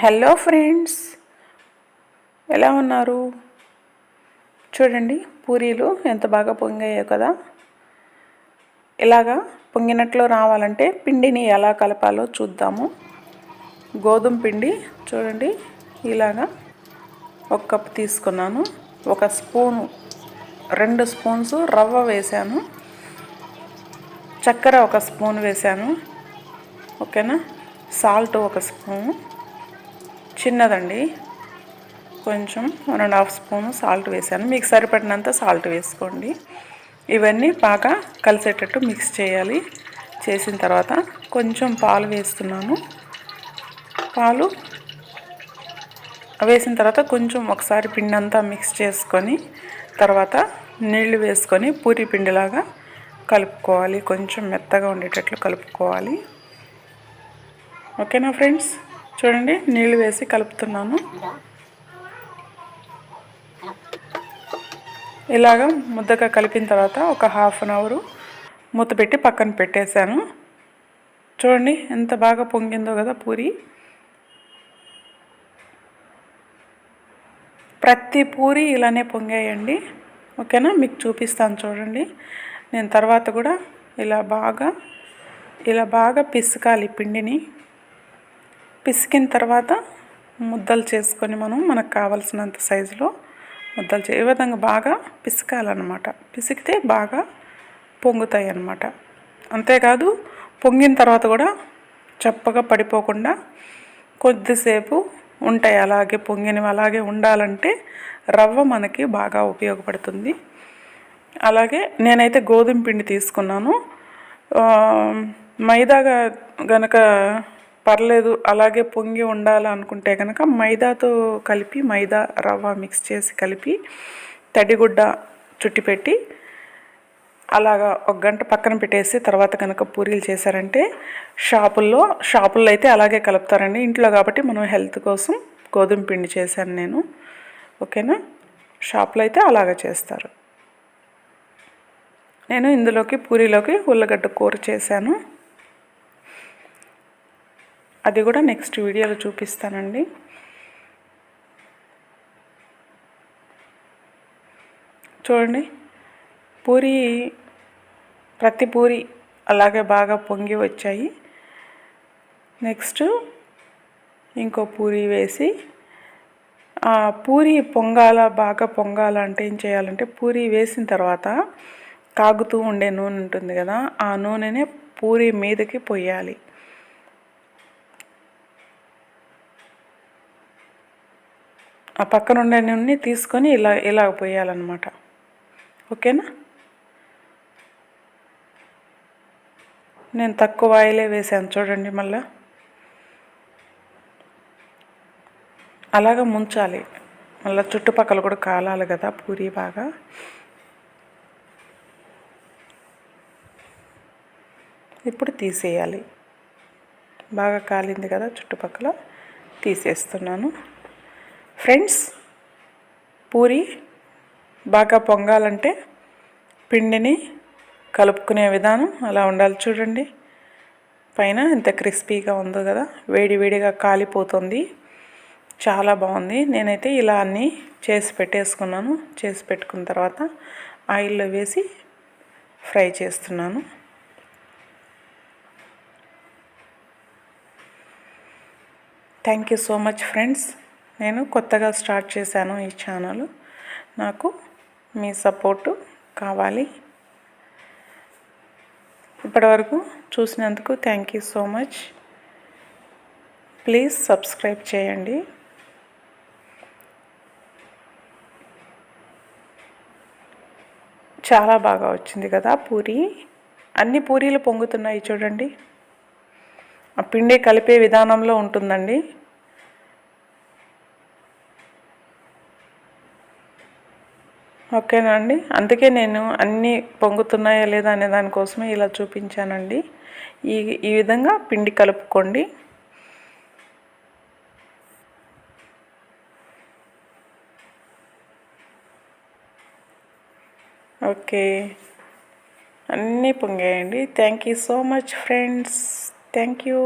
Hello friends ఎలా ఉన్నారు? చూడండి పూరీలు ఎంత బాగా పొంగాయో కదా. ఇలాగా పొంగినట్లు రావాలంటే పిండిని ఎలా కలపాలో చూద్దాము. గోధుమ పిండి చూడండి ఇలాగా ఒక కప్ తీసుకున్నాను. ఒక స్పూను రెండు స్పూన్స్ రవ్వ వేసాను చక్కెర ఒక స్పూన్ వేసాను ఓకేనా? సాల్ట్ ఒక స్పూను. చిన్నదండి. కొంచెం one and half spoon salt వేసాను. మీకు సరిపడినంత సాల్ట్ వేసుకోండి. ఇవన్నీ బాగా కలిసేటట్టు మిక్స్ చేయాలి. చేసిన తర్వాత కొంచెం పాలు వేస్తున్నాను. పాలు వేసిన తర్వాత కొంచెం ఒకసారి పిండి అంతా మిక్స్ చేసుకొని తర్వాత నీళ్ళు వేసుకొని పూరి పిండిలాగా కలుపుకోవాలి. కొంచెం మెత్తగా ఉండేటట్లు కలుపుకోవాలి. ఓకేనా ఫ్రెండ్స్? చూడండి నీళ్ళు వేసి కలుపుతున్నాను. ఇలాగ ముద్దగా కలిపిన తర్వాత ఒక హాఫ్ అన్ అవరు మూత పెట్టి పక్కన పెట్టేశాను. చూడండి ఎంత బాగా పొంగిందో కదా పూరి. ప్రతి పూరి ఇలానే పొంగాయండి. ఓకేనా? మీకు చూపిస్తాను చూడండి. నేను తర్వాత కూడా ఇలా బాగా ఇలా బాగా పిసకాలి పిండిని. పిసికిన తర్వాత ముద్దలు చేసుకొని మనం మనకు కావాల్సినంత సైజులో ముద్దలు చే ఈ విధంగా బాగా పిసకాలన్నమాట. పిసికితే బాగా పొంగుతాయి అన్నమాట అంతేకాదు పొంగిన తర్వాత కూడా చప్పగా పడిపోకుండా కొద్దిసేపు ఉంటాయి. అలాగే పొంగినవి అలాగే ఉండాలంటే రవ్వ మనకి బాగా ఉపయోగపడుతుంది. అలాగే నేనైతే గోధుమ పిండి తీసుకున్నాను. మైదాగా గనక పర్లేదు అలాగే పొంగి ఉండాలనుకుంటే కనుక మైదాతో కలిపి మైదా రవ్వ మిక్స్ చేసి కలిపి తడిగుడ్డ చుట్టి పెట్టి అలాగా ఒక గంట పక్కన పెట్టేసి తర్వాత కనుక పూరీలు చేశారంటే షాపుల్లో షాపుల్లో అయితే అలాగే కలుపుతారండి. ఇంట్లో కాబట్టి మనం హెల్త్ కోసం గోధుమ పిండి చేశాను నేను. ఓకేనా? షాప్లో అయితే అలాగ చేస్తారు. నేను ఇందులోకి పూరీలోకి ఉల్లగడ్డ కూర చేశాను. అది కూడా నెక్స్ట్ వీడియోలో చూపిస్తానండి. చూడండి. పూరి ప్రతి పూరి అలాగే బాగా పొంగి వచ్చాయి. నెక్స్ట్ ఇంకో పూరి వేసి పూరి పొంగాల బాగా పొంగాల అంటే ఏం చేయాలంటే పూరి వేసిన తర్వాత కాగుతూ ఉండే నూనె ఉంటుంది కదా ఆ నూనెనే పూరి మీదకి పొయ్యాలి. ఆ పక్కన ఉండే నూనె తీసుకొని ఇలా ఇలా పోయాలన్నమాట. ఓకేనా? నేను తక్కువ ఆయిలే వేసాను చూడండి మళ్ళా. అలాగ ముంచాలి. మళ్ళీ చుట్టుపక్కల కూడా కాలాలి కదా పూరి బాగా. ఇప్పుడు తీసేయాలి. బాగా కాలింది కదా చుట్టుపక్కల. తీసేస్తున్నాను. ఫ్రెండ్స్ పూరి బాగా పొంగాలంటే పిండిని కలుపుకునే విధానం అలా ఉండాలి చూడండి. పైన ఎంత క్రిస్పీగా ఉందో కదా వేడి వేడిగా కాలిపోతుంది. చాలా బాగుంది. నేనైతే ఇలా అన్నీ చేసి పెట్టేసుకున్నాను. చేసి పెట్టుకున్న తర్వాత ఆయిల్లో వేసి ఫ్రై చేస్తున్నాను. Thank you so much friends. నేను కొత్తగా స్టార్ట్ చేశాను ఈ ఛానల్. నాకు మీ సపోర్టు కావాలి. ఇప్పటివరకు చూసినందుకు thank you so much. Please subscribe చేయండి. చాలా బాగా వచ్చింది కదా పూరి. అన్ని పూరీలు పొంగుతున్నాయి చూడండి. ఆ పిండి కలిపే విధానంలో ఉంటుందండి. ఓకేనా అండి? అందుకే నేను అన్నీ పొంగుతున్నాయా లేదా అనే దానికోసమే ఇలా చూపించానండి. ఈ ఈ విధంగా పిండి కలుపుకోండి. ఓకే. అన్నీ పొంగాయండి. Thank you so much friends. Thank you.